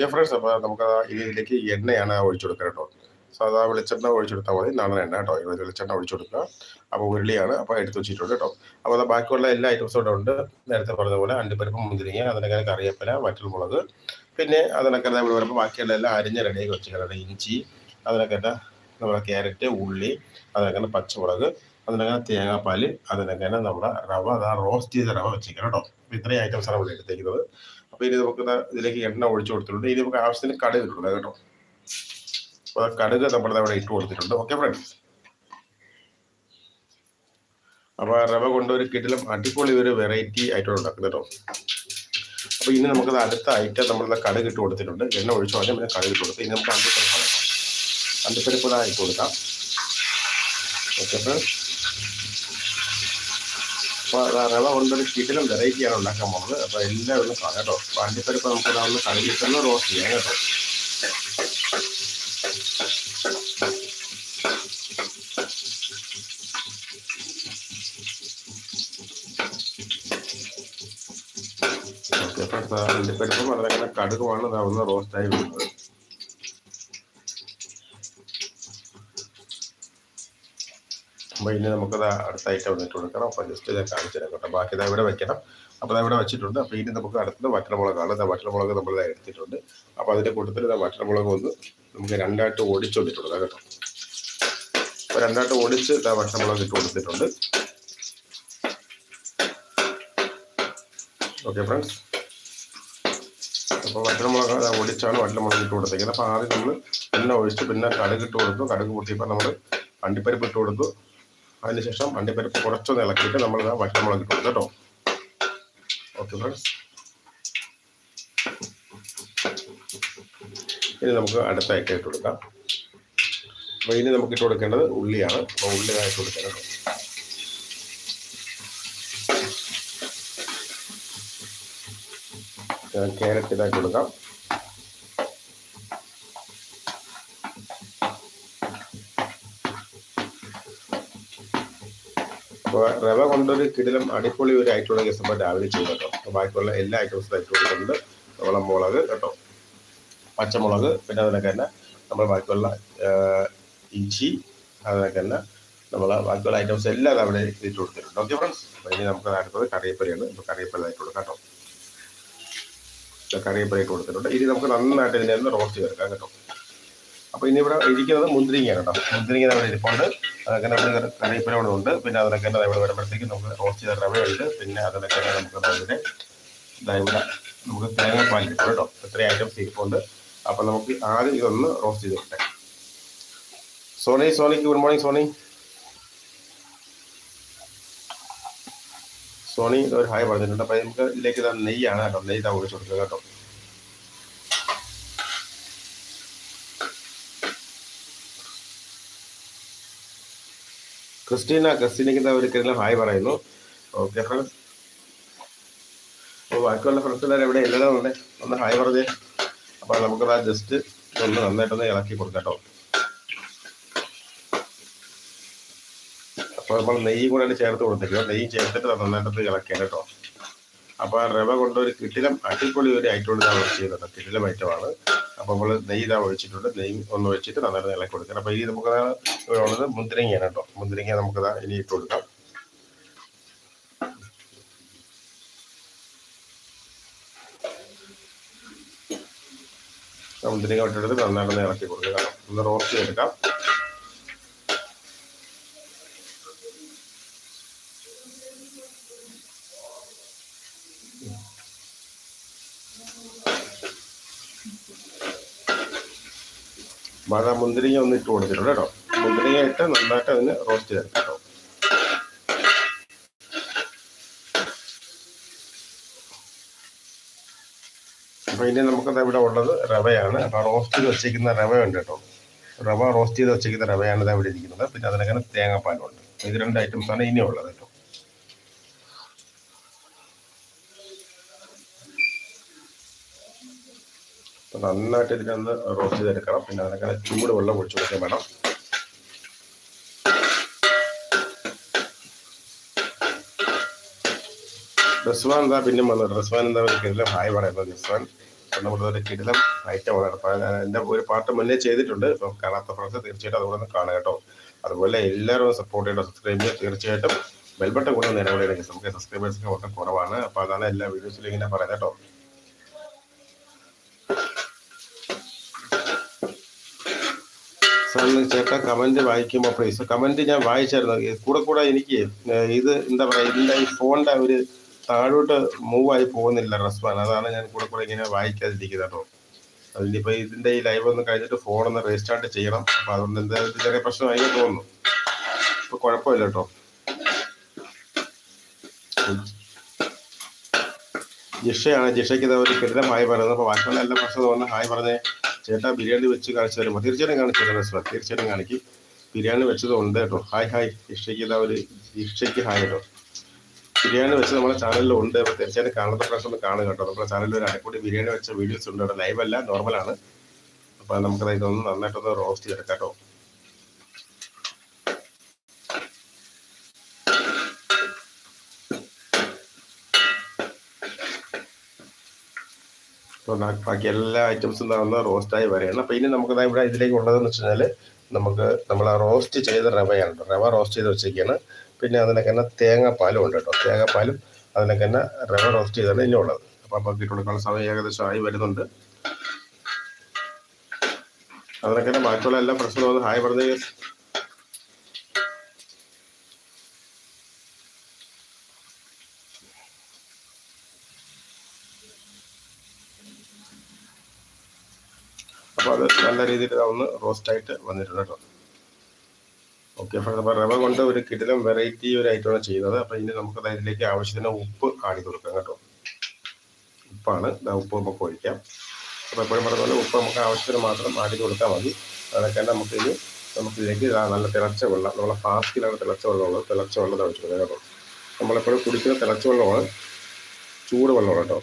Okay friends അപ്പോൾ നമുക്ക് ഇതിലേക്ക് എണ്ണയാണ് ഒഴിച്ചു കൊടുക്കുക സാധാ വെളിച്ചെണ്ണ ഒഴിച്ചെടുത്താൽ മതി. നാളെ എണ്ണ കേട്ടോ. ഇത് വെളിച്ചെണ്ണ ഒഴിച്ചു കൊടുക്കുക അപ്പോൾ ഉരുളിയാണ് അപ്പോൾ എടുത്ത് വെച്ചിട്ടുണ്ട് കേട്ടോ. അപ്പോൾ ബാക്കിയുള്ള എല്ലാ ഐറ്റംസും ഇവിടെ ഉണ്ട്. നേരത്തെ പറഞ്ഞ പോലെ അണ്ടിപ്പരിപ്പ് മുന്തിരിങ്ങ അതിനൊക്കെ കറിയപ്പല വറ്റൽമുളക്. പിന്നെ അതിനൊക്കെ വരുമ്പോൾ ബാക്കിയുള്ള എല്ലാം അരിഞ്ഞ് റെഡിയാക്കി വെച്ചിട്ടുണ്ട് ഇഞ്ചി അതിനൊക്കെ നമ്മുടെ ക്യാരറ്റ് ഉള്ളി അതിനൊക്കെ പച്ചമുളക് അതിനൊക്കെ തേങ്ങാപ്പാൽ അതിനൊക്കെ നമ്മുടെ റവ റോസ്റ്റ് ചെയ്ത റവ വെച്ചിരിക്കണം കേട്ടോ. ഇത്രയും ഐറ്റംസാണ് ഇവിടെ എടുത്തേക്കുന്നത്. അപ്പോൾ ഇനി നമുക്ക് ഇതിലേക്ക് എണ്ണ ഒഴിച്ചു കൊടുത്തിട്ടുണ്ട്. ഇനി നമുക്ക് ആവശ്യത്തിന് കടുക് ഇട്ടിട്ടുണ്ട് കേട്ടോ. അപ്പോൾ കടുക് നമ്മൾ അവിടെ ഇട്ട് കൊടുത്തിട്ടുണ്ട്. ഓക്കെ ഫ്രണ്ട്സ് അപ്പോൾ റവ കൊണ്ട് ഒരു കിടിലം അടിപൊളി ഒരു വെറൈറ്റി ഐറ്റം ഉണ്ടാക്കുന്നത് കേട്ടോ. അപ്പോൾ ഇനി നമുക്ക് അടുത്ത ഐറ്റം നമ്മൾ കടുക് ഇട്ട് കൊടുത്തിട്ടുണ്ട്. എണ്ണ ഒഴിച്ചു ആദ്യം പിന്നെ കടുക് ഇട്ട് കൊടുത്ത് ഇനി നമുക്ക് അണ്ടിപ്പരിപ്പ്. അണ്ടിപ്പരിപ്പ് ഇതായിട്ട് കൊടുക്കാം. ഓക്കെ ഫ്രണ്ട്സ് അപ്പോൾ റവ കൊണ്ടൊരു കിടിലം വെറൈറ്റിയാണ് ഉണ്ടാക്കാൻ പോകുന്നത്. അപ്പോൾ എല്ലാവരും കാണാം കേട്ടോ. പാണ്ടിപ്പരിപ്പ് നമുക്ക് ഒന്ന് തന്നെ റോസ്റ്റ് ചെയ്യാം കേട്ടോ. ഓക്കെ ഫ്രണ്ട്സ് അണ്ടിപ്പരിപ്പും അതിനങ്ങനെ കടുകുമാണ് ഇതാ ഒന്ന് റോസ്റ്റായി വരുന്നത്. അപ്പോൾ ഇനി നമുക്കത് അടുത്ത ഐറ്റം എന്നിട്ട് കൊടുക്കണം. അപ്പോൾ ജസ്റ്റ് ഞാൻ കാണിച്ചു തരാം കേട്ടോ. ബാക്കി ഇതാ ഇവിടെ വെക്കണം. അപ്പോൾ ഇതാ ഇവിടെ വെച്ചിട്ടുണ്ട്. അപ്പോൾ ഇനി നമുക്ക് അടുത്തത് വറ്റൽമുളകാണ്. ഇതാ വറ്റൽമുളക് നമ്മൾ എടുത്തിട്ടുണ്ട്. അപ്പോൾ അതിന്റെ കൂട്ടത്തിൽ ഇതാ വറ്റൽമുളക് ഒന്ന് നമുക്ക് രണ്ടായിട്ട് ഓടിച്ചു വന്നിട്ടുണ്ട് കേട്ടോ. അപ്പോൾ രണ്ടായിട്ട് ഓടിച്ച് ഇതാ വറ്റൽമുളക് ഇട്ട് കൊടുത്തിട്ടുണ്ട്. ഓക്കെ ഫ്രണ്ട്സ് അപ്പോൾ വറ്റൽമുളക് ഒടിച്ചാണ് വറ്റൽമുളക് ഇട്ട് കൊടുത്തേക്കുന്നത്. അപ്പോൾ ആദ്യം നമ്മൾ എണ്ണ ഒഴിച്ച് പിന്നെ കടുക് ഇട്ട് കൊടുത്തു. കടുക് പൊട്ടിയപ്പോൾ നമ്മൾ അണ്ടിപ്പരിപ്പ് ഇട്ട് കൊടുത്തു. അതിനുശേഷം അണ്ടിപ്പരിപ്പ് കുറച്ചൊന്ന് ഇളക്കിയിട്ട് നമ്മൾ വറ്റമുളക് ഇട്ട് കൊടുത്തു കേട്ടോ. ഓക്കെ ഫ്രണ്ട്സ് ഇനി നമുക്ക് അടുത്ത ഐറ്റം ഇട്ട് കൊടുക്കാം. അപ്പോൾ ഇനി നമുക്ക് ഇട്ട് കൊടുക്കേണ്ടത് ഉള്ളിയാണ്. അപ്പോൾ ഉള്ളി ഇട്ട് കൊടുക്കാം കേട്ടോ. ക്യാരറ്റ് ഇതാക്കി കൊടുക്കാം. റവ കൊണ്ടൊരു കിടിലം അടിപൊളി ഒരു കേസ് നമ്മൾ രാവിലെ ചെയ്തു കേട്ടോ. ബാക്കിയുള്ള എല്ലാ ഐറ്റംസും ഇട്ട് കൊടുക്കുന്നുണ്ട്. നമ്മളെ മുളക് കേട്ടോ. പച്ചമുളക് പിന്നെ അതിനൊക്കെ തന്നെ നമ്മൾ ബാക്കിയുള്ള ഇഞ്ചി അതിനൊക്കെ തന്നെ നമ്മൾ ബാക്കിയുള്ള ഐറ്റംസ് എല്ലാം അവിടെ ഇട്ട് കൊടുത്തിട്ടുണ്ട്. ഓക്കെ ഫ്രണ്ട്സ് അപ്പോൾ ഇനി നമുക്ക് അടുത്തത് കറിയപ്പരിയാണ് ഇപ്പോൾ കറിയപ്പരി ഇട്ട് കൊടുക്കാം കേട്ടോ. കറിയപ്പരി ഇട്ട് കൊടുത്തിട്ടുണ്ട്. ഇനി നമുക്ക് നന്നായിട്ട് ഇതിനെ റോസ്റ്റ് ചേർക്കാം കേട്ടോ. അപ്പോൾ ഇനി ഇവിടെ ഇരിക്കുന്നത് മുന്തിരിങ്ങയാണ് കേട്ടോ. മുന്തിരിങ്ങ അവിടെ ഇരിപ്പുണ്ട്. അതൊക്കെ നമ്മൾ കറിവേപ്പില ഉണ്ട്. പിന്നെ അതിനൊക്കെ തന്നെ ഇവിടെ വരുമ്പോഴത്തേക്ക് നമുക്ക് റോസ്റ്റ് ചെയ്ത റവയുണ്ട്. പിന്നെ അതിനൊക്കെ തന്നെ നമുക്ക് അതിന്റെ ഇവിടെ നമുക്ക് തേങ്ങാപ്പാൽ കിട്ടും കേട്ടോ. ഇത്രയും ഐറ്റംസ് ഇരിപ്പുണ്ട്. അപ്പോൾ നമുക്ക് ആദ്യം ഇതൊന്ന് റോസ്റ്റ് ചെയ്ത് വെക്കട്ടെ. സോണി സോണിക്ക് ഗുഡ് മോർണിംഗ് സോണി. സോണി ഒരു ഹായ് പറഞ്ഞിട്ടുണ്ട്. അപ്പം നമുക്ക് ഇതിലേക്ക് ഇതാ നെയ്യാണ് കേട്ടോ. നെയ്യ് താ ഒഴിച്ച് കൊടുക്കുക കേട്ടോ. ക്രിസ്റ്റീന ക്രിസ്റ്റീനയ്ക്ക് ഒരിക്കലും ഹായ് പറയുന്നു. ഓക്കെ ഫ്രണ്ട്സ് അപ്പോൾ ബാക്കിയുള്ള ഫ്രണ്ട്സ് എല്ലാവരും എവിടെ? എല്ലാവരും ഉണ്ട് ഒന്ന് ഹായ് പറഞ്ഞേ. അപ്പോൾ നമുക്കത് ആ ജസ്റ്റ് ഒന്ന് നന്നായിട്ടൊന്ന് ഇളക്കി കൊടുക്കാം അപ്പോൾ നമ്മൾ നെയ്യ് കൂടെ ചേർത്ത് കൊടുത്തിരിക്കും നെയ്യ് ചേർത്തിട്ട് നന്നായിട്ടൊന്ന് ഇളക്കാം കേട്ടോ. അപ്പോൾ റവ കൊണ്ടൊരു ഒരു കിട്ടിലം അടിപൊളി ഒരു ഐറ്റം നമ്മൾ ചെയ്യുന്നത്. കിട്ടിലം ഐറ്റമാണ്. അപ്പോൾ നമ്മൾ നെയ്യ് ഇതാ ഒഴിച്ചിട്ടുണ്ട്. നെയ്യ് ഒന്ന് ഒഴിച്ചിട്ട് നന്നായിട്ട് ഇളക്കി കൊടുക്കണം. അപ്പോൾ ഇനി നമുക്ക് ഉള്ളത് മുന്തിരിങ്ങയാണ് കേട്ടോ. മുന്തിരിങ്ങ നമുക്ക് ഇനി ഇട്ട് കൊടുക്കാം. മുന്തിരിങ്ങ ഇട്ടെടുത്ത് നന്നായിട്ട് ഇളക്കി കൊടുക്കുക ഒന്ന് റോസ്റ്റ് ചെയ്തെടുക്കാം. മഴ മുന്തിരിങ്ങ ഒന്ന് ഇട്ട് കൊടുത്തിട്ടുണ്ട് കേട്ടോ. മുന്തിരിങ്ങ ഇട്ട് നന്നായിട്ട് അതിന് റോസ്റ്റ് ചെയ്തെടുക്കാം കേട്ടോ. അപ്പൊ ഇനി നമുക്കത് ഇവിടെ ഉള്ളത് റവയാണ്. അപ്പൊ റോസ്റ്റ് ചെയ്ത് വെച്ചിരിക്കുന്ന റവ ഉണ്ട് കേട്ടോ. റവ റോസ്റ്റ് ചെയ്ത് വെച്ചിരിക്കുന്ന റവയാണ് ഇതാ ഇവിടെ ഇരിക്കുന്നത്. പിന്നെ അതിനകത്ത് തേങ്ങാപ്പാലുണ്ട്. ഇത് രണ്ട് ഐറ്റംസ് ആണ് ഇനി ഉള്ളത് കേട്ടോ അപ്പൊ നന്നായിട്ട് ഇതിനൊന്ന് റോസ്റ്റ് ചെയ്തെടുക്കണം. പിന്നെ അതിനൊക്കെ ചൂട് വെള്ളം ഒഴിച്ചു കൊടുക്കാൻ വേണം. റസ്വാൻ എന്താ പിന്നെ വന്നത് റസ്വാൻ എന്താ കിടിലം ഹായ് പറയുന്നത് റസ്വാൻ. നമ്മുടെ ഒരു കിടിലം ഐറ്റമാണ് അപ്പോൾ എന്റെ ഒരു പാട്ട് മുന്നേ ചെയ്തിട്ടുണ്ട്. അപ്പം കാണാത്ത ഫ്രണ്ട്സ് തീർച്ചയായിട്ടും അതുകൂടെ ഒന്ന് കാണുക കേട്ടോ. അതുപോലെ എല്ലാവരും സപ്പോർട്ട് ചെയ്യണം. സബ്സ്ക്രൈബ് ചെയ്യുക. തീർച്ചയായിട്ടും ബെൽബട്ടൺ കൂടെ നിലവിലേക്ക് നമുക്ക് സബ്സ്ക്രൈബേഴ്സിന് വളരെ കുറവാണ്. അപ്പോൾ അതാണ് എല്ലാ വീഡിയോസിലും ഇങ്ങനെ പറയുന്നത് കേട്ടോ. ചേട്ടാ കമന്റ് വായിക്കുമ്പോൾ പ്ലീസ് കമന്റ് ഞാൻ വായിച്ചായിരുന്നു. കൂടെ കൂടെ എനിക്ക് ഇത് എന്താ പറയുക ഇതിന്റെ ഈ ഫോണിന്റെ ഒരു താഴോട്ട് മൂവ് ആയി പോകുന്നില്ല റെസ്പോൺ അതാണ് ഞാൻ കൂടെ കൂടെ ഇങ്ങനെ വായിക്കാതിരിക്കുന്നത് കേട്ടോ. അതിനിപ്പോൾ ഇതിന്റെ ഈ ലൈവ് ഒന്ന് കഴിഞ്ഞിട്ട് ഫോണൊന്ന് റീസ്റ്റാർട്ട് ചെയ്യണം. അപ്പോൾ അതുകൊണ്ട് എന്താ ഇത് ചെറിയ പ്രശ്നമായി എന്ന് തോന്നുന്നു. ഇപ്പോൾ കുഴപ്പമില്ല കേട്ടോ. ജിഷയാണ് ജിഷയ്ക്ക് ഇതാ ഒരു കിടിലം ഹായ് പറയുന്നത്. അപ്പോൾ ബാക്കിയുള്ള എല്ലാ പ്രശ്നം തോന്നുന്നു ഹായ് പറഞ്ഞേ. ചേട്ടാ ബിരിയാണി വെച്ച് കാണിച്ചു തരുമ്പോൾ തീർച്ചയായിട്ടും കാണിച്ചു തരാം സാർ തീർച്ചയായിട്ടും കാണിക്കും. ബിരിയാണി വെച്ചത് ഉണ്ട് കേട്ടോ. Hi hi. ഇഷ്ടയ്ക്ക് ഇതാ ഒരു ഇഷ്ടയ്ക്ക് ഹായ് കേട്ടോ. ബിരിയാണി വെച്ച് നമ്മുടെ ചാനലിൽ ഉണ്ട്. അപ്പോൾ തീർച്ചയായിട്ടും കാണാത്ത പ്രാവശ്യം ഒന്ന് കാണുക കേട്ടോ. നമ്മുടെ ചാനലിൽ ഒരു അരക്കൂടി ബിരിയാണി വെച്ച വീഡിയോസ് ഉണ്ട് കേട്ടോ. ലൈവല്ല നോർമലാണ് അപ്പോൾ നമുക്കത് ഇതൊന്ന് നന്നായിട്ടൊന്ന് റോസ്റ്റ് ചെയ്തെടുക്കാം കേട്ടോ. ബാക്കി എല്ലാ ഐറ്റംസും തന്ന റോസ്റ്റായി വരെയാണ് അപ്പോൾ ഇനി നമുക്ക് ഇവിടെ ഇതിലേക്ക് ഉള്ളതെന്ന് വെച്ച് കഴിഞ്ഞാൽ നമുക്ക് നമ്മൾ ആ റോസ്റ്റ് ചെയ്ത റവയാണ്. റവ റോസ്റ്റ് ചെയ്ത് വെച്ചേക്കാണ്. പിന്നെ അതിനൊക്കെ തന്നെ തേങ്ങാപ്പാലും ഉണ്ട് കേട്ടോ. തേങ്ങാപ്പാലും അതിനൊക്കെ തന്നെ റവ റോസ്റ്റ് ചെയ്താണ് ഇനി ഉള്ളത്. അപ്പോൾ ഇട്ടുകൊടുക്കാനുള്ള സമയം ഏകദേശം ആയി വരുന്നുണ്ട്. അതിനൊക്കെ തന്നെ ബാക്കിയുള്ള എല്ലാ പ്രശ്നവും ഹായ് പറഞ്ഞ അപ്പോൾ അത് നല്ല രീതിയിൽ ഒന്ന് റോസ്റ്റ് ആയിട്ട് വന്നിട്ടുണ്ട് കേട്ടോ. ഓക്കെ അപ്പോൾ റവ കൊണ്ട് ഒരു കിടിലം വെറൈറ്റി ഒരു ഐറ്റമാണ് ചെയ്യുന്നത്. അപ്പോൾ ഇനി നമുക്ക് അതിലേക്ക് ആവശ്യത്തിന് ഉപ്പ് ആടി കൊടുക്കാം കേട്ടോ. ഉപ്പാണ്. ഉപ്പ് നമുക്ക് ഒഴിക്കാം. അപ്പോൾ എപ്പോഴും പറഞ്ഞ പോലെ ഉപ്പ് നമുക്ക് ആവശ്യത്തിന് മാത്രം ആടി കൊടുത്താൽ മതി. അതൊക്കെ നമുക്ക് ഇനി നമുക്ക് ഇതിലേക്ക് ദാ നല്ല തിളച്ച വെള്ളം. നമ്മളെ ഫ്ലാസ്കിലാണ് തിളച്ച വെള്ളമുള്ളത്. തിളച്ച വെള്ളം തളിച്ചു കൊടുക്കാം കേട്ടോ. നമ്മളെപ്പോഴും കുടിക്കുന്ന തിളച്ച വെള്ളമാണ് ചൂട് വെള്ളമാണ് കേട്ടോ.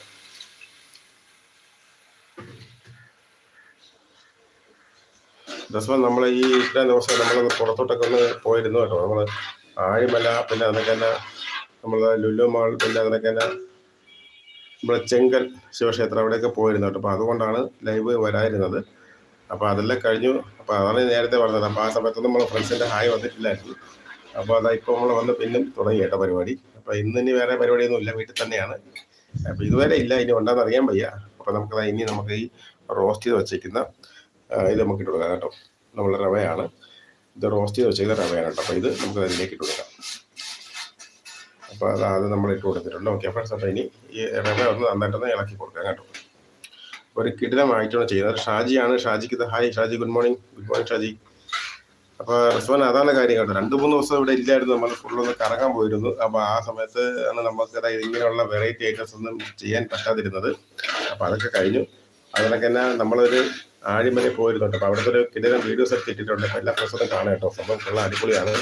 രസം നമ്മൾ ഈ ഇഷ്ട ദിവസം നമ്മളൊന്ന് പുറത്തോട്ടൊക്കെ ഒന്ന് പോയിരുന്നു കേട്ടോ. നമ്മൾ ആഴിമല പിന്നെ അതൊക്കെ തന്നെ നമ്മൾ ലുലു മാൾ പിന്നെ അതൊക്കെ തന്നെ നമ്മളെ ചെങ്കൽ ശിവക്ഷേത്രം അവിടെയൊക്കെ പോയിരുന്നു കേട്ടോ. അപ്പോൾ അതുകൊണ്ടാണ് ലൈവ് വരായിരുന്നത് അപ്പോൾ അതെല്ലാം കഴിഞ്ഞു. അപ്പോൾ അതാണ് നേരത്തെ പറഞ്ഞത്. അപ്പോൾ ആ സമയത്തൊന്നും നമ്മൾ ഫ്രണ്ട്സിന്റെ ഹായ് വന്നിട്ടില്ലായിരുന്നു. അപ്പോൾ അതാ ഇപ്പോൾ നമ്മൾ വന്ന് പിന്നും തുടങ്ങി കേട്ടോ പരിപാടി. അപ്പോൾ ഇന്ന് ഇനി വേറെ പരിപാടിയൊന്നും ഇല്ല. വീട്ടിൽ തന്നെയാണ്. അപ്പോൾ ഇതുവരെ ഇല്ല. ഇനി ഉണ്ടാകുന്ന അറിയാൻ വയ്യ. അപ്പോൾ നമുക്ക് ഇനി നമുക്ക് ഈ റോസ്റ്റ് ചെയ്ത് വെച്ചേക്കുന്ന ഇത് നമുക്ക് ഇട്ട് കൊടുക്കാം കേട്ടോ. നമ്മൾ റവയാണ്. ഇത് റോസ്റ്റ് ചെയ്ത് വെച്ചേക്കുന്ന റവയാണ് കേട്ടോ. അപ്പോൾ ഇത് നമുക്ക് അതിലേക്ക് ഇട്ട് കൊടുക്കാം. അപ്പോൾ അത് അത് നമ്മൾ ഇട്ട് കൊടുത്തിട്ടുണ്ട്. ഓക്കെ ഫ്രണ്ട്സ് അപ്പോൾ ഇനി ഈ റവ ഒന്ന് നന്നായിട്ടൊന്ന് ഇളക്കി കൊടുക്കാം കേട്ടോ. ഒരു കിടിലമായിട്ടാണ് ചെയ്യുന്നത്. ഷാജിയാണ്. ഷാജിക്ക് ഇത് hi Shaji good morning. Good morning Shaji. അപ്പോൾ റിസ്വാൻ അതാണ് കാര്യം കേട്ടോ. രണ്ട് മൂന്ന് ദിവസം ഇവിടെ ഇല്ലായിരുന്നു. നമ്മൾ ഫുള്ളൊന്ന് കറങ്ങാൻ പോയിരുന്നു. അപ്പോൾ ആ സമയത്ത് ആണ് നമുക്ക് ഇങ്ങനെയുള്ള വെറൈറ്റി ഐറ്റംസ് ഒന്നും ചെയ്യാൻ പറ്റാതിരുന്നത്. അപ്പോൾ അതൊക്കെ കഴിഞ്ഞു. അതിനൊക്കെ തന്നെ നമ്മളൊരു ആഴിമല പോയിരുന്നുണ്ട്. അപ്പോൾ അവിടുത്തെ ഒരു കിടിലം വീഡിയോസ് ഒക്കെ ഇട്ടിട്ടുണ്ട്. അപ്പോൾ എല്ലാ പ്രശ്നവും കാണാം കേട്ടോ. സംഭവം ഉള്ള അടിപൊളിയാണ്.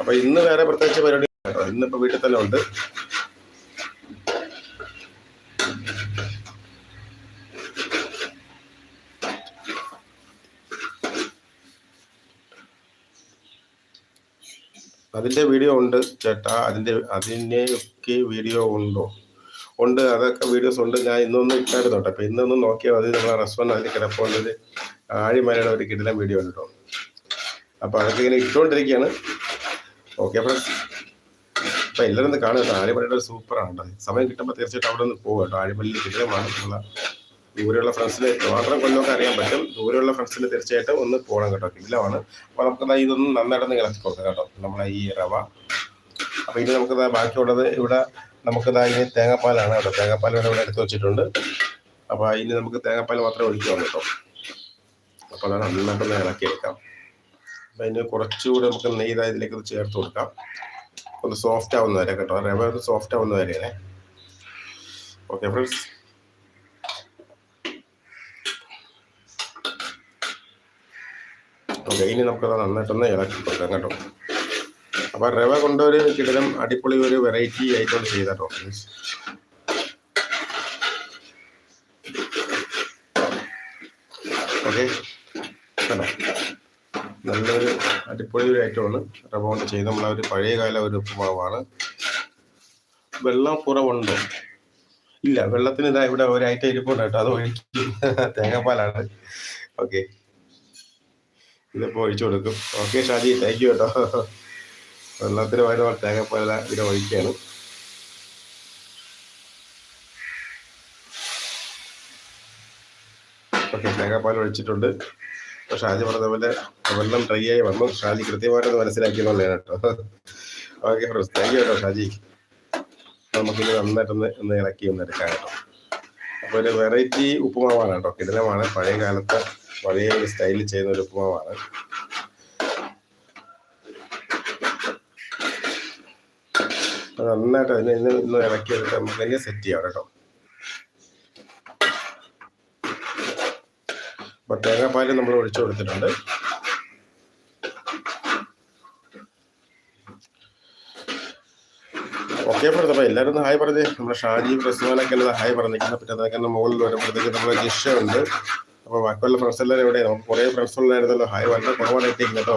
അപ്പോൾ ഇന്ന് വേറെ പ്രത്യേകിച്ച് പരിപാടി കേട്ടോ. ഇന്നിപ്പോൾ വീട്ടിൽ തന്നെ ഉണ്ട്. അതിന്റെ വീഡിയോ ഉണ്ട് ചേട്ടാ. അതിന്റെ അതിന്റെയൊക്കെ വീഡിയോ ഉണ്ടോ? ഉണ്ട് അതൊക്കെ വീഡിയോസ് ഉണ്ട്. ഞാൻ ഇന്നൊന്നും ഇട്ടായിരുന്നു കേട്ടോ അപ്പോൾ ഇന്നൊന്നും നോക്കിയാൽ മതി. നമ്മളെ റെസ്റ്റോറന്റ് അതിൽ കിടപ്പുള്ളത് ആഴിമലയുടെ ഒരു കിടിലം വീഡിയോ ഉണ്ടോ അപ്പോൾ അതൊക്കെ ഇങ്ങനെ ഇട്ടുകൊണ്ടിരിക്കുകയാണ് ഓക്കെ ഫ്രണ്ട്സ് അപ്പോൾ എല്ലാവരും ഒന്ന് കാണുക ആഴിമലയുടെ ഒരു സൂപ്പറാണ് കേട്ടോ. സമയം കിട്ടുമ്പോൾ തീർച്ചയായിട്ടും അവിടെ നിന്ന് പോകും കേട്ടോ. ആഴിമലയിൽ കിടിലമാണ് നമ്മളെ ദൂരെയുള്ള ഫ്രണ്ട്സിന് മാത്രം കൊല്ലമൊക്കെ അറിയാൻ പറ്റും. ദൂരെയുള്ള ഫ്രണ്ട്സിന് തീർച്ചയായിട്ടും ഒന്ന് പോകണം കേട്ടോ. കിടിലമാണ്. അപ്പോൾ നമുക്ക് ഇതൊന്നും നന്നായിട്ടൊന്ന് ഇളക്കി കൊടുക്കാം കേട്ടോ. നമ്മളെ ഈ റവ. അപ്പോൾ ഇനി നമുക്ക് ബാക്കിയുള്ളത് ഇവിടെ നമുക്ക് ഇനി തേങ്ങാപ്പാലാണ് കേട്ടോ. തേങ്ങാപ്പാൽ വരെ ഇവിടെ എടുത്ത് വെച്ചിട്ടുണ്ട്. അപ്പോൾ ഇനി നമുക്ക് തേങ്ങാപ്പാൽ മാത്രമേ ഒഴിക്കുള്ളൂ കേട്ടോ. അപ്പോൾ അതാണ് നന്നായിട്ടൊന്ന് ഇളക്കി എടുക്കാം അപ്പൊ അതിന് കുറച്ചുകൂടി നമുക്ക് നെയ്താ ഇതിലേക്ക് ചേർത്ത് കൊടുക്കാം. ഒന്ന് സോഫ്റ്റ് ആവുന്ന വരെ കേട്ടോ. റവ ഒന്ന് സോഫ്റ്റ് ആവുന്ന വരെയാണേ ഓക്കെ ഫ്രണ്ട്സ് ഓക്കെ ഇനി നമുക്കത് നന്നായിട്ടൊന്ന് ഇളക്കി കൊടുക്കാം കേട്ടോ. അപ്പോൾ റവ കൊണ്ടൊരു കിടലം അടിപൊളി ഒരു വെറൈറ്റി ആയിട്ടാണ് ചെയ്തോ ഓക്കെ കണ്ടോ? നല്ലൊരു അടിപൊളി ഒരു ഐറ്റമാണ് റവ കൊണ്ട് ചെയ്ത് നമ്മളെ ഒരു പഴയകാല ഒരു ഉപ്പുമാവാണ്. വെള്ളം കുറവുണ്ടോ ഇല്ല വെള്ളത്തിന് ഇതാ ഇവിടെ ഒരു ഐറ്റം ഇരിപ്പുണ്ട് കേട്ടോ. അത് ഒഴിക്കും തേങ്ങാപ്പാലാണ്. ഓക്കെ ഇതിപ്പോ ഒഴിച്ചു കൊടുക്കും. ഓക്കെ ഷാജി താങ്ക് യു കേട്ടോ. വെള്ളത്തിന് പകരം തേങ്ങാപ്പാല ഇവിടെ ഒഴിക്കുകയാണ് ഓക്കെ തേങ്ങാപ്പാൽ ഒഴിച്ചിട്ടുണ്ട്. അപ്പോൾ ഷാജി പറഞ്ഞ പോലെ വെള്ളം ഡ്രൈ ആയി വന്നു. ഷാജി കൃത്യമായിട്ടൊന്ന് മനസ്സിലാക്കിയെന്നുള്ളതാണ് കേട്ടോ. ഓക്കെ ഫ്രണ്ട്സ് താങ്ക് യു കേട്ടോ ഷാജി. നമുക്കിത് നന്നായിട്ടൊന്ന് ഒന്ന് ഇളക്കി ഒന്ന് എടുക്കാം കേട്ടോ. അപ്പോൾ ഒരു വെറൈറ്റി ഉപ്പുമാവാണ് കേട്ടോ. കിടലമാണ്. പഴയ കാലത്തെ പഴയ ഒരു സ്റ്റൈലിൽ ചെയ്യുന്ന ഒരു ഉപ്പുമാവാണ്. നന്നായിട്ട് അതിനെ ഇന്ന് ഇന്ന് ഇളക്കിയെടുത്ത് നമുക്ക് തന്നെ സെറ്റ് ചെയ്യാം കേട്ടോ. തേങ്ങാപ്പാൽ നമ്മൾ ഒഴിച്ചു കൊടുത്തിട്ടുണ്ട്. ഓക്കെ അപ്പോൾ എല്ലാവരും ഒന്ന് ഹായ് പറഞ്ഞേ. നമ്മുടെ ഷാജി പ്രസ്മാനൊക്കെ ഹായ് പറഞ്ഞിരിക്കുന്നത് പിന്നെ അതൊക്കെ മുകളിൽ വരുമ്പോഴത്തേക്ക് നമ്മുടെ ജിഷ ഉണ്ട് അപ്പോൾ ബാക്കിയുള്ള ഫ്രണ്ട്സ് എല്ലാവരും എവിടെ നമുക്ക് കുറേ ഫ്രണ്ട്സ് ഉണ്ടായിരുന്നല്ലോ ഹായ് വളരെ കുറവായിട്ടേക്കും കേട്ടോ.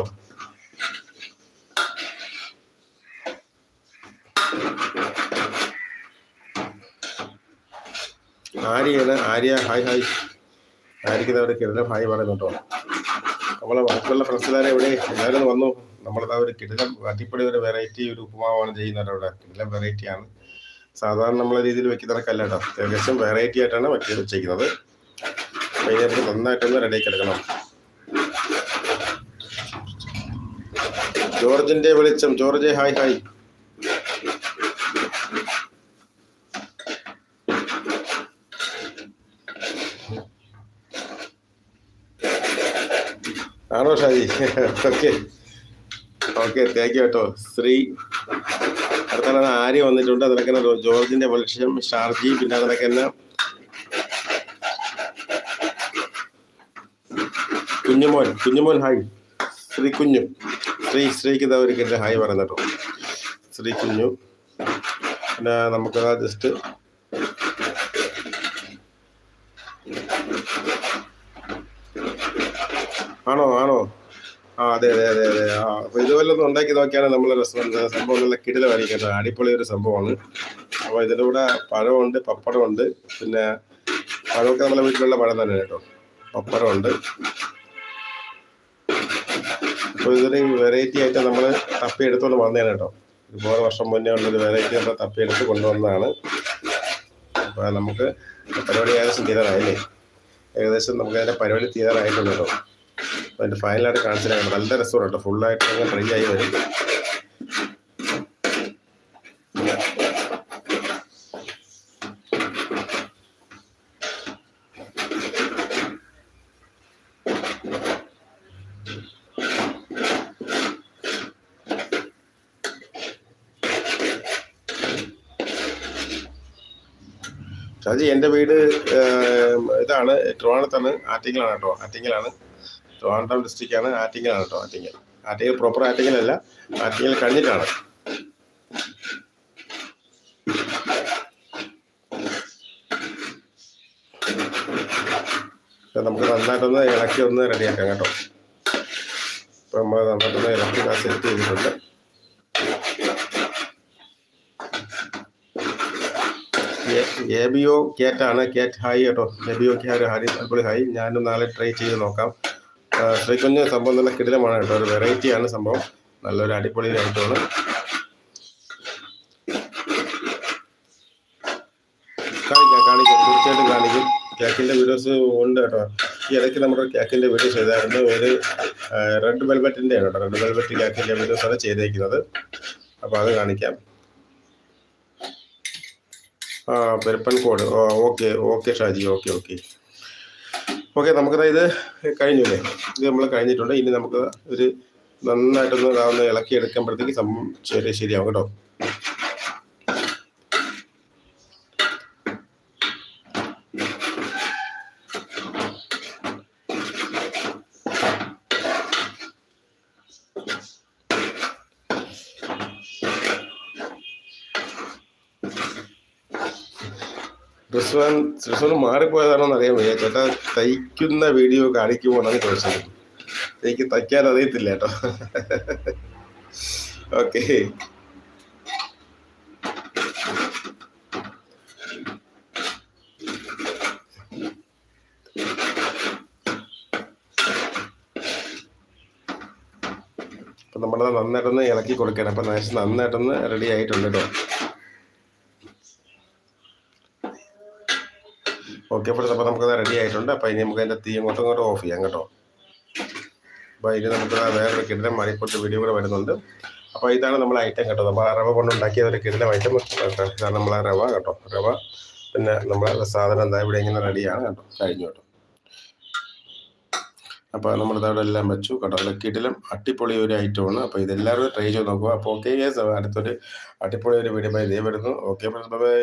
ആര്യയാണ് ആര്യ ഹായ് ഹായ്. ആയിരിക്കുന്നവരെ അവിടെ കിടല ഹായ് പറയുന്നുണ്ടോ നമ്മളെ ബാക്കിയുള്ള ഫ്രണ്ട്സുകാരെ എവിടെ എല്ലാവരും വന്നു. നമ്മളിതാ ഒരു കിടിലം അടിപൊളി ഒരു വെറൈറ്റി ഒരു ഉപ്പുമാവാണ് ചെയ്യുന്നത് അവിടെ കിടിലം വെറൈറ്റിയാണ് സാധാരണ നമ്മളെ രീതിയിൽ വെക്കുന്ന കല്ല കേട്ടോ. ഏകദേശം വെറൈറ്റി ആയിട്ടാണ് വെട്ടി വെച്ചിരിക്കുന്നത് അപ്പോൾ ഇതിനകത്ത് നന്നായിട്ടൊന്ന് റെഡിയാക്കി എടുക്കണം. ജോർജിന്റെ വെളിച്ചം. George hi hi. ആണോ Shaji okay. Okay thank you കേട്ടോ. ശ്രീ അടുത്ത ആര്യ വന്നിട്ടുണ്ട്. അതിനൊക്കെ ജോർജിന്റെ വെളിച്ചം ഷാർജി പിന്നെ അതിനൊക്കെ കുഞ്ഞുമോൻ കുഞ്ഞുമോൻ ഹായ് ശ്രീ കുഞ്ഞു. ശ്രീ ശ്രീക്ക് ഇതാ ഒരു കിട്ടുന്ന ഹായ് പറയുന്ന കേട്ടോ. ശ്രീ കുഞ്ഞു. പിന്നെ നമുക്കതാ ജസ്റ്റ് ആണോ? ആണോ? ആ അതെ അതെ അതെ അതെ. ആ അപ്പൊ ഇതുപോലെ ഒന്ന് ഉണ്ടാക്കി നോക്കിയാണ് നമ്മൾ റെസ്റ്റോറന്റ് സംഭവം നല്ല കിടില കേട്ടോ അടിപൊളി ഒരു സംഭവമാണ്. അപ്പോൾ ഇതിന്റെ കൂടെ പഴമുണ്ട് പപ്പടമുണ്ട് പിന്നെ പഴമൊക്കെ നമ്മളെ വീട്ടിലുള്ള പഴം തന്നെ കേട്ടോ. പപ്പടമുണ്ട്. അപ്പോൾ ഇതൊരു വെറൈറ്റി ആയിട്ട് നമ്മൾ തപ്പി എടുത്തുകൊണ്ട് വന്നതാണ് കേട്ടോ. ഒരുപാട് വർഷം മുന്നേ ഉള്ളൊരു വെറൈറ്റി നമ്മൾ തപ്പി എടുത്ത് കൊണ്ടുവന്നതാണ്. അപ്പോൾ നമുക്ക് പരിപാടി ഏകദേശം തീരാറായില്ലേ? ഏകദേശം നമുക്ക് അതിന്റെ പരിപാടി തീരാറായിട്ടുണ്ട് കേട്ടോ. അതിന്റെ ഫൈനലായിട്ട് ആയിട്ട് തരാം നല്ല രസമാണ് ഫുള്ളായിട്ട് അങ്ങനെ ഫ്രീ ആയി വരും. ഷാജി എന്റെ വീട് ഇതാണ് ട്രിവാണത്താണ് ആറ്റിങ്ങലാണ് കേട്ടോ. ആറ്റിങ്ങലാണ്. ട്രിവാൻഡ്രം ഡിസ്ട്രിക്റ്റാണ് ആറ്റിങ്ങലാണ് കേട്ടോ ആറ്റിങ്ങൽ. ആറ്റിങ്ങൽ പ്രോപ്പർ ആറ്റിങ്ങലല്ല ആറ്റിങ്ങൽ കഴിഞ്ഞിട്ടാണ്. നമുക്ക് നന്നായിട്ടൊന്ന് ഇളക്കി ഒന്ന് റെഡിയാക്കാം കേട്ടോ. ഇപ്പം നമ്മൾ നന്നായിട്ടൊന്ന് ഇളക്കി സെറ്റ് ചെയ്തിട്ടുണ്ട്. എ ബി ഒ കേറ്റാണ്. കേറ്റ് ഹായ് കേട്ടോ. എ ബി ഒ ഹാരി അടിപൊളി ഹായ് ഞാനും നാളെ ട്രൈ ചെയ്ത് നോക്കാം. ശ്രീകുഞ്ഞ് സംഭവം നല്ല കിടിലമാണ് കേട്ടോ. ഒരു വെറൈറ്റിയാണ് സംഭവം. നല്ലൊരു അടിപൊളി ഐറ്റമാണ് കാണിക്കാം കാണിക്കാം. തീർച്ചയായിട്ടും കാണിക്കും. കേക്കിന്റെ വീഡിയോസ് ഉണ്ട് കേട്ടോ. ഈ ഇടയ്ക്ക് നമ്മുടെ കേക്കിന്റെ വീഡിയോസ് ചെയ്തായിരുന്നു. ഒരു റെഡ് വെൽവെറ്റിന്റെ ആണ് കേട്ടോ. റെഡ് വെൽവെറ്റ് കേക്കിന്റെ വീഡിയോസ് ആണ് ചെയ്തേക്കുന്നത്. അപ്പോൾ അത് കാണിക്കാം. ആ Peruppankode. Code okay okay Shaji. Okay okay okay നമുക്കത് ഇത് കഴിഞ്ഞു അല്ലേ ഇത് നമ്മൾ കഴിഞ്ഞിട്ടുണ്ട്. ഇനി നമുക്ക് ഒരു നന്നായിട്ടൊന്ന് ഇളക്കി എടുക്കുമ്പോഴത്തേക്ക് സംഭവം ശരി ശരിയാവും കേട്ടോ. തൃശ്ശൂർ തൃശ്ശൂർ മാറിപ്പോയതാണോ എന്നറിയാൻ വയ്യ. ചേട്ടാ തയ്ക്കുന്ന വീഡിയോ കാണിക്കുവാണെന്ന് ചോദിച്ചത്. എനിക്ക് തയ്ക്കാൻ അറിയത്തില്ല കേട്ടോ. ഓക്കെ. നമ്മളത് നന്നായിട്ടൊന്ന് ഇളക്കി കൊടുക്കണം. അപ്പം നന്നായിട്ടൊന്ന് റെഡി ആയിട്ടുണ്ട് കേട്ടോ. ഫ്രണ്ട്സ് അപ്പോൾ നമുക്കത് റെഡി ആയിട്ടുണ്ട്. അപ്പോൾ ഇനി നമുക്ക് അതിന്റെ തീ അങ്ങോട്ടും ഇങ്ങോട്ടും ഓഫ് ചെയ്യാം കേട്ടോ. അപ്പോൾ ഇനി നമുക്ക് വേറൊരു കിടലം മണിക്കൂട്ട് വീഡിയോ കൂടെ വരുന്നുണ്ട്. അപ്പോൾ ഇതാണ് നമ്മൾ ഐറ്റം കേട്ടോ. നമ്മൾ ആ റവ കൊണ്ടുണ്ടാക്കിയ ഒരു കിടലം ഐറ്റം ഇതാണ് നമ്മൾ ആ റവ കേട്ടോ. റവ. പിന്നെ നമ്മൾ സാധനം എന്താ? ഇവിടെ ഇങ്ങനെ റെഡിയാണ് കേട്ടോ. കഴിഞ്ഞു കേട്ടോ. അപ്പോൾ നമ്മളിതവിടെ എല്ലാം വെച്ചു കേട്ടോ. കിടിലം അടിപൊളി ഒരു ഐറ്റമാണ് അപ്പോൾ ഇതെല്ലാവരും ട്രൈ ചെയ്ത് നോക്കുക. അപ്പോൾ ഓക്കെ അടുത്തൊരു അടിപൊളി ഒരു വീഡിയോ ഇതേ വരുന്നു. Okay bye